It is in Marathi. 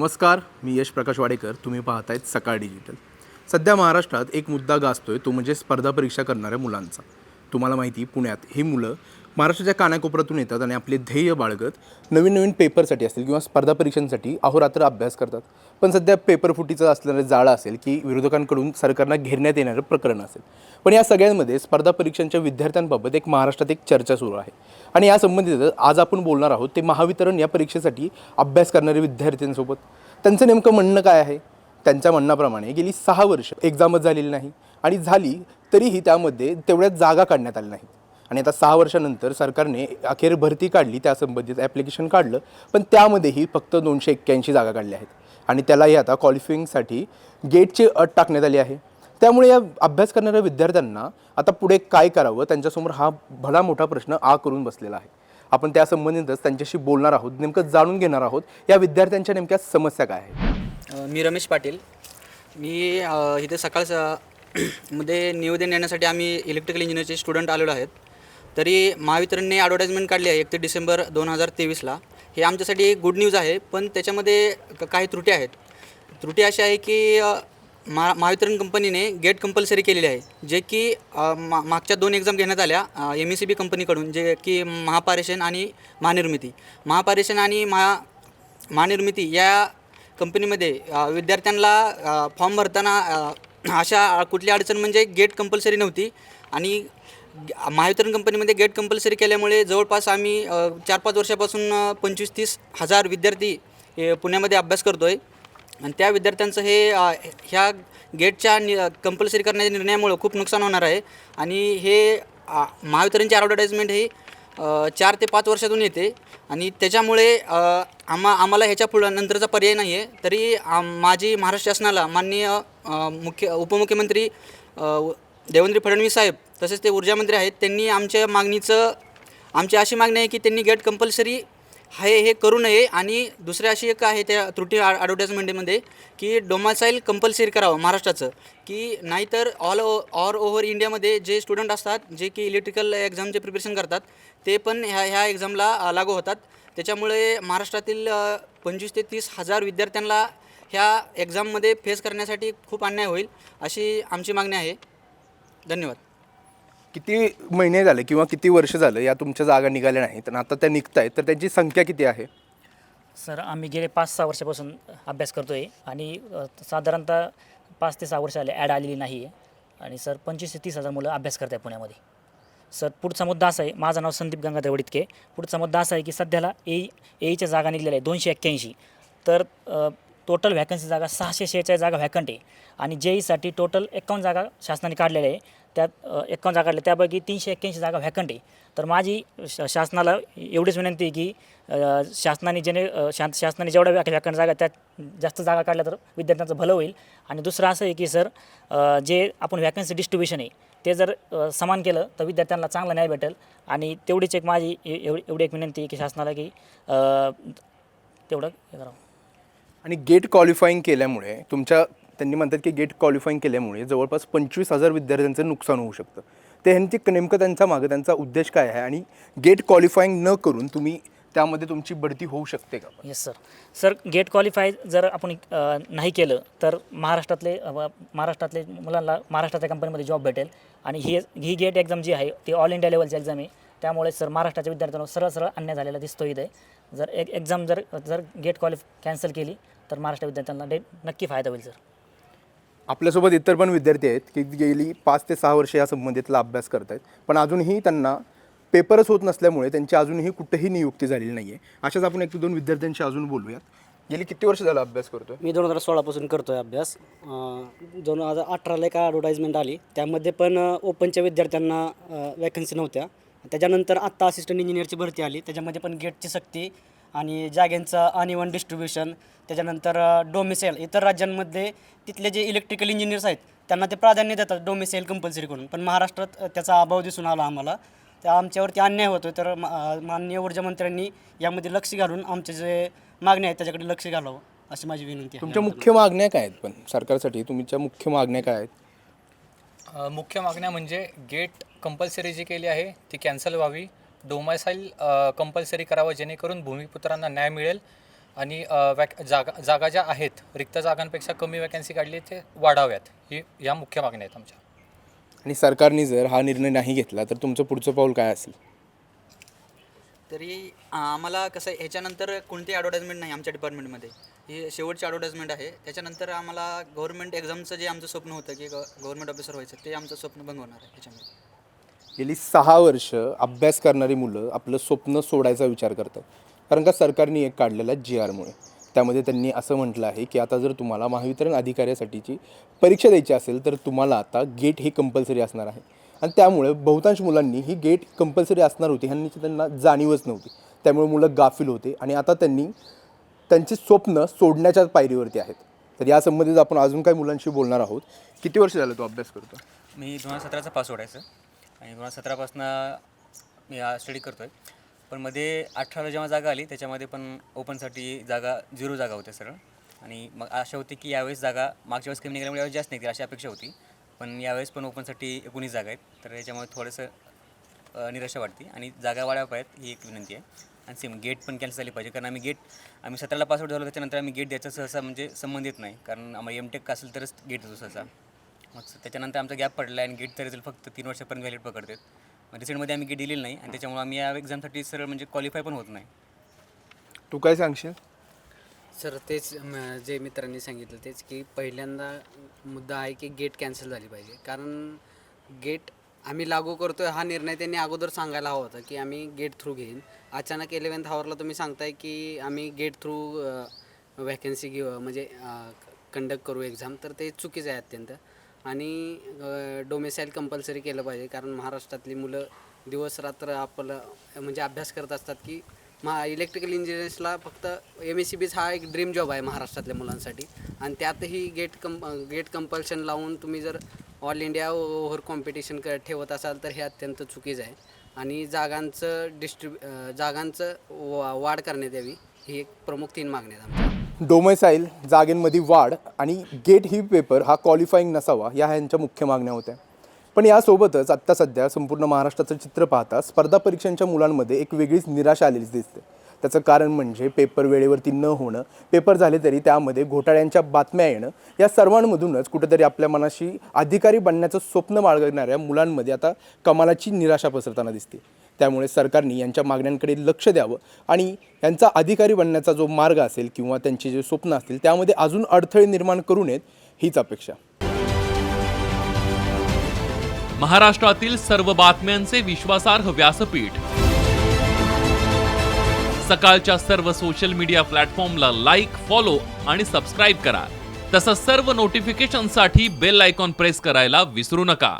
नमस्कार मी यश प्रकाश वाडेकर. तुम्ही पाहतायत सकाळ डिजिटल. सध्या महाराष्ट्रात एक मुद्दा गाजतोय तो म्हणजे स्पर्धा परीक्षा करणाऱ्या मुलांचा. तुम्हाला माहिती पुण्यात ही मुलं महाराष्ट्राच्या कानाकोपऱ्यातून येतात आणि आपले ध्येय बाळगत नवीन नवीन पेपरसाठी असतील किंवा स्पर्धा परीक्षांसाठी अहोरात्र अभ्यास करतात. पण सध्या पेपर फुटीचं असणारं जाळं असेल की विरोधकांकडून सरकारला घेरण्यात येणारं प्रकरण असेल. पण या सगळ्यांमध्ये स्पर्धा परीक्षांच्या विद्यार्थ्यांबाबत एक महाराष्ट्रात एक चर्चा सुरू आहे. आणि या संबंधित आज आपण बोलणार आहोत ते महावितरण या परीक्षेसाठी अभ्यास करणारे विद्यार्थ्यांसोबत. त्यांचं नेमकं म्हणणं काय आहे? त्यांच्या म्हणण्याप्रमाणे गेली सहा वर्ष एक्झामच झालेली नाही. आणि झाली तरीही त्यामध्ये तेवढ्याच जागा काढण्यात आल्या नाहीत आणि आता सहा वर्षानंतर सरकारने अखेर भरती काढली त्या संबंधित ॲप्लिकेशन काढलं पण त्यामध्येही फक्त दोनशे एक्क्याऐंशी जागा काढल्या आहेत. आणि त्यालाही आता क्वालिफिंगसाठी गेटची अट टाकण्यात आली आहे. त्यामुळे या अभ्यास करणाऱ्या विद्यार्थ्यांना आता पुढे काय करावं त्यांच्यासमोर हा भला मोठा प्रश्न आ करून बसलेला आहे. आपण त्या संबंधितच त्यांच्याशी बोलणार आहोत नेमकं जाणून घेणार आहोत या विद्यार्थ्यांच्या नेमक्या समस्या काय आहेत? मी रमेश पाटील. मी इथे सकाळ मध्ये निवेदन येण्यासाठी आम्ही इलेक्ट्रिकल इंजिनिअरचे स्टुडंट आलेलो आहेत. तरी महावितरणने ॲडव्हर्टाईजमेंट काढली आहे एकतीस डिसेंबर दोन हजार तेवीसला. हे आमच्यासाठी गुड न्यूज आहे पण त्याच्यामध्ये क- काही त्रुटी आहेत. त्रुटी अशी आहे की मा महावितरण कंपनीने गेट कंपल्सरी केलेली आहे जे की मा मागच्या दोन एक्झाम घेण्यात आल्या एम ई सी बी कंपनीकडून जे की महापारेषण आणि महानिर्मिती. महापारेषण आणि महा महानिर्मिती या कंपनीमध्ये विद्यार्थ्यांना फॉर्म भरताना अशा कुठली अडचण म्हणजे गेट कंपल्सरी नव्हती. आणि महावितरण कंपनीमध्ये गेट कंपल्सरी केल्यामुळे जवळपास आम्ही चार पाच वर्षापासून पंचवीस तीस हजार विद्यार्थी पुण्यामध्ये अभ्यास करतो आहे आणि त्या विद्यार्थ्यांचं हे ह्या गेटच्या नि कंपल्सरी करण्याच्या निर्णयामुळं खूप नुकसान होणार आहे. आणि हे महावितरणची ॲडव्हर्टाईजमेंट ही चार ते पाच वर्षातून येते. आणि त्याच्यामुळे आम्हा आम्हाला ह्याच्या पुढं नंतरचा पर्याय नाही आहे तरी माझी महाराष्ट्र शासनाला माननीय मुख्य उपमुख्यमंत्री देवेंद्र फडणवीस साहेब तसेच ते ऊर्जामंत्री आहेत त्यांनी आमच्या मागणीचं आमची अशी मागणी आहे की त्यांनी गेट कंपल्सरी हे हे करू नये. आणि दुसरे अशी एक आहे त्या त्रुटी ॲडव्हर्टाईजमेंटमध्ये की डोमासाईल कंपल्सरी करावं महाराष्ट्राचं. की नाहीतर ऑल ओ ऑल ओव्हर इंडियामध्ये जे स्टुडंट असतात जे की इलेक्ट्रिकल एक्झामचे प्रिपरेशन करतात ते पण ह्या ह्या एक्झामला लागू होतात. त्याच्यामुळे महाराष्ट्रातील पंचवीस ते तीस हजार विद्यार्थ्यांना ह्या एक्झाममध्ये फेस करण्यासाठी खूप अन्याय होईल अशी आमची मागणी आहे. धन्यवाद. किती महिने झाले किंवा किती वर्ष झालं या तुमच्या जागा निघाल्या नाहीत आणि आता त्या निघत आहेत तर त्यांची संख्या किती आहे? सर आम्ही गेले पाच सहा वर्षापासून अभ्यास करतो आहे आणि अ, साधारणतः पाच ते सहा वर्ष आले ॲड आलेली नाही आहे आणि सर पंचवीस ते तीस हजार मुलं अभ्यास करत आहे पुण्यामध्ये. सर पुढचा मुद्दा असा आहे माझं नाव संदीप गंगाधर वडितके. पुढचा मुद्दा असा आहे की सध्याला ए एईच्या जागा निघलेल्या आहे दोनशे एक्क्याऐंशी. तर टोटल व्हॅकन्सी जागा सहाशे शेहेचाळीस जागा व्हॅकंट आहे. आणि जेईसाठी टोटल एकावन्न जागा शासनाने काढलेल्या आहे. त्यात एकावन्न जागा काढल्या त्यापैकी तीनशे एक्क्याऐंशी जागा व्हॅकंट आहे. तर माझी शासनाला एवढीच विनंती आहे की शासनाने जेणे शा शासनाने जेवढ्या व्याक व्याकरण जागा त्यात जास्त जागा काढल्या तर विद्यार्थ्यांचं भलं होईल. आणि दुसरं असं आहे की सर जे आपण व्हॅकन्सी डिस्ट्रीब्युशन आहे ते जर समान केलं तर विद्यार्थ्यांना चांगला न्याय भेटेल. आणि तेवढीच एक माझी ए- एवढी एवढी एक विनंती आहे की शासनाला की तेवढं हे करावं. आणि गेट क्वालिफाईंग केल्यामुळे तुमच्या त्यांनी म्हणतात की गेट क्वालिफाईंग केल्यामुळे जवळपास पंचवीस हजार विद्यार्थ्यांचं नुकसान होऊ शकतं. ते ह्यांची नेमकं त्यांचा मागं त्यांचा उद्देश काय आहे? आणि गेट क्वालिफाईंग न करून तुम्ही त्यामध्ये तुमची बढती होऊ शकते का? Yes sir sir get qualify जर आपण नाही केलं तर महाराष्ट्रातले महाराष्ट्रातले मुलांना महाराष्ट्रातल्या कंपनीमध्ये जॉब भेटेल. आणि ही ही गेट एक्झाम जी आहे ती ऑल इंडिया लेवलची एक्झाम आहे. त्यामुळे सर महाराष्ट्राच्या विद्यार्थ्यांना सरळ सरळ अन्याय झालेला दिसतो इथे. जर एक एक्झाम जर जर गेट क्वालिफ कॅन्सल केली तर महाराष्ट्र विद्यार्थ्यांना डे नक्की फायदा होईल सर. आपल्यासोबत इतर पण विद्यार्थी आहेत की गेली पाच ते सहा वर्ष या संबंधितला अभ्यास करत आहेत पण अजूनही त्यांना पेपरच होत नसल्यामुळे त्यांची अजूनही कुठेही नियुक्ती झालेली नाही आहे अशाच आपण एक दोन विद्यार्थ्यांशी अजून बोलूयात. गेली किती वर्ष झालं अभ्यास करतोय? मी दोन हजार सोळापासून करतो आहे अभ्यास. अं, दोन हजार अठराला एक ॲडव्हर्टाईजमेंट आली. त्यामध्ये पण अं, ओपनच्या विद्यार्थ्यांना वॅकन्सी नव्हत्या. त्याच्यानंतर आत्ता असिस्टंट इंजिनियरची भरती आली. त्याच्यामध्ये पण गेटची सक्ती आणि जागेंचं अनइवन डिस्ट्रीब्युशन त्याच्यानंतर डोमिसाईल इतर राज्यांमध्ये तिथले जे इलेक्ट्रिकल इंजिनियर्स आहेत त्यांना ते प्राधान्य देतात डोमिसाईल कंपल्सरी करून. पण महाराष्ट्रात त्याचा अभाव दिसून आला आम्हाला. त्या आमच्यावरती अन्याय होतो तर माननीय ऊर्जामंत्र्यांनी यामध्ये लक्ष घालून आमचे जे मागण्या आहेत त्याच्याकडे लक्ष घालावं अशी माझी विनंती आहे. तुमच्या मुख्य मागण्या काय आहेत पण सरकारसाठी? तुमच्या मुख्य मागण्या काय आहेत? मुख्य मागण्या म्हणजे गेट कंपल्सरी जी केली आहे ती कॅन्सल व्हावी. डोमासाईल कंपल्सरी करावं जेणेकरून भूमिपुत्रांना न्याय मिळेल आणि वॅक जागा जागा ज्या आहेत रिक्त जागांपेक्षा कमी वॅकन्सी काढली ते वाढाव्यात. ही या मुख्य मागण्या आहेत आमच्या. आणि सरकारने जर हा निर्णय नाही घेतला तर तुमचं पुढचं पाऊल काय असेल? तरी आम्हाला कसं आहे, ह्याच्यानंतर कोणती ॲडव्हर्टाइजमेंट नाही आमच्या डिपार्टमेंटमध्ये ही शेवटची ॲडव्हर्टाइजमेंट आहे. त्याच्यानंतर आम्हाला गव्हर्नमेंट एक्झामचं जे आमचं स्वप्न होतं की गव्हर्नमेंट ऑफिसर व्हायचं ते आमचं स्वप्न भंग होणार आहे ह्याच्यामध्ये. गेली सहा वर्ष अभ्यास करणारी मुलं आपलं स्वप्न सोडायचा विचार करतात. कारण का सरकारने एक काढलेला जी आरमुळे त्यामध्ये त्यांनी असं म्हटलं आहे की आता जर तुम्हाला महावितरण अधिकाऱ्यासाठीची परीक्षा द्यायची असेल तर तुम्हाला आता गेट हे कंपल्सरी असणार आहे. आणि त्यामुळे बहुतांश मुलांनी ही गेट कंपल्सरी असणार होती ह्यांनी त्यांना जाणीवच नव्हती. त्यामुळे मुलं गाफील होते आणि आता त्यांनी त्यांची स्वप्न सोडण्याच्या पायरीवरती आहेत. तर या संबंधित आपण अजून काही मुलांशी बोलणार आहोत. किती वर्ष झालं तो अभ्यास करतो मी दोन हजार सतराचा पास ओढायचं आणि दोन हजार सतरापासून मी हा स्टडी करतो आहे पण मध्ये अठराला जेव्हा जागा आली त्याच्यामध्ये पण ओपनसाठी जागा झिरो जागा होत्या सरळ. आणि मग आशा होती की यावेळेस जागा मागच्या वेळेस कमी निघाल्यामुळे यावेळेस जास्त निघतील अशी अपेक्षा होती. पण यावेळेस पण ओपनसाठी एकोणीस जागा आहेत. तर याच्यामुळे थोडंसं निराशा वाटते. आणि जागा वाढाव्या पाहिजेत ही एक विनंती आहे. आणि सेम गेट पण कॅन्सल झाली पाहिजे. कारण आम्ही गेट आम्ही सतराला पासआउट झालो त्याच्यानंतर आम्ही गेट द्यायचा सहसा म्हणजे संबंध येत नाही. कारण आम्हाला एम टेक असेल तरच गेट देतो सहसा. मग त्याच्यानंतर आमचा गॅप पडला आणि गेटचा रिझल्ट फक्त तीन वर्षापर्यंत व्हॅलिड पकडतात मग रिसेंटमध्ये आम्ही गेट दिलेली नाही आणि त्याच्यामुळे आम्ही या एक्झामसाठी सरळ म्हणजे क्वालिफाय पण होत नाही. तू काय सांगशील? सर तेच म, जे मित्रांनी सांगितलं तेच की पहिल्यांदा मुद्दा आहे की गेट कॅन्सल झाली पाहिजे. कारण गेट आम्ही लागू करतोय हा निर्णय त्यांनी अगोदर सांगायला हवा होता की आम्ही गेट थ्रू घेईन. अचानक इलेवन्थ आवरला तुम्ही सांगताय की आम्ही गेट थ्रू वॅकन्सी घेऊ म्हणजे कंडक्ट करू एक्झाम तर ते चुकीचं आहे अत्यंत. आणि डोमेसाईल कंपल्सरी केलं पाहिजे. कारण महाराष्ट्रातली मुलं दिवस रात्र आपलं म्हणजे अभ्यास करत असतात की मा इलेक्ट्रिकल इंजिनियर्सला फक्त एम एस सी बीज हा एक ड्रीम जॉब आहे महाराष्ट्रातल्या मुलांसाठी. आणि त्यातही गेट कंप गेट कंपल्शन लावून तुम्ही जर ऑल इंडिया ओव्हर कॉम्पिटिशन क ठेवत असाल तर हे अत्यंत चुकीचं आहे. आणि जागांचं डिस्ट्रीब्यू जागांचं वा वाढ करण्यात यावी ही एक प्रमुख तीन मागणी आहेत आमच्या. डोमेसाईल जागेंमध्ये वाढ आणि गेट ही पेपर हा क्वालिफाईंग नसावा या ह्यांच्या मुख्य मागण्या होत्या. पण यासोबतच आत्ता सध्या संपूर्ण महाराष्ट्राचं चित्र पाहता स्पर्धा परीक्षांच्या मुलांमध्ये एक वेगळीच निराशा आलेलीच दिसते. त्याचं कारण म्हणजे पेपर वेळेवरती न होणं पेपर झाले तरी त्यामध्ये घोटाळ्यांच्या बातम्या येणं या सर्वांमधूनच कुठेतरी आपल्या मनाशी अधिकारी बनण्याचं स्वप्न बाळगणाऱ्या मुलांमध्ये आता कमालाची निराशा पसरताना दिसते. त्यामुळे सरकारने यांच्या मागण्यांकडे लक्ष द्यावं आणि यांचा अधिकारी बनण्याचा जो मार्ग असेल किंवा त्यांचे जे स्वप्न असतील त्यामध्ये अजून अडथळे निर्माण करू नयेत हीच अपेक्षा. महाराष्ट्रातील सर्व बातम्यांचे विश्वासार्ह व्यासपीठ. सकाळच्या सर्व सोशल मीडिया प्लॅटफॉर्मला लाईक फॉलो आणि सबस्क्राईब करा. तसंच सर्व नोटिफिकेशनसाठी बेल आयकॉन प्रेस करायला विसरू नका.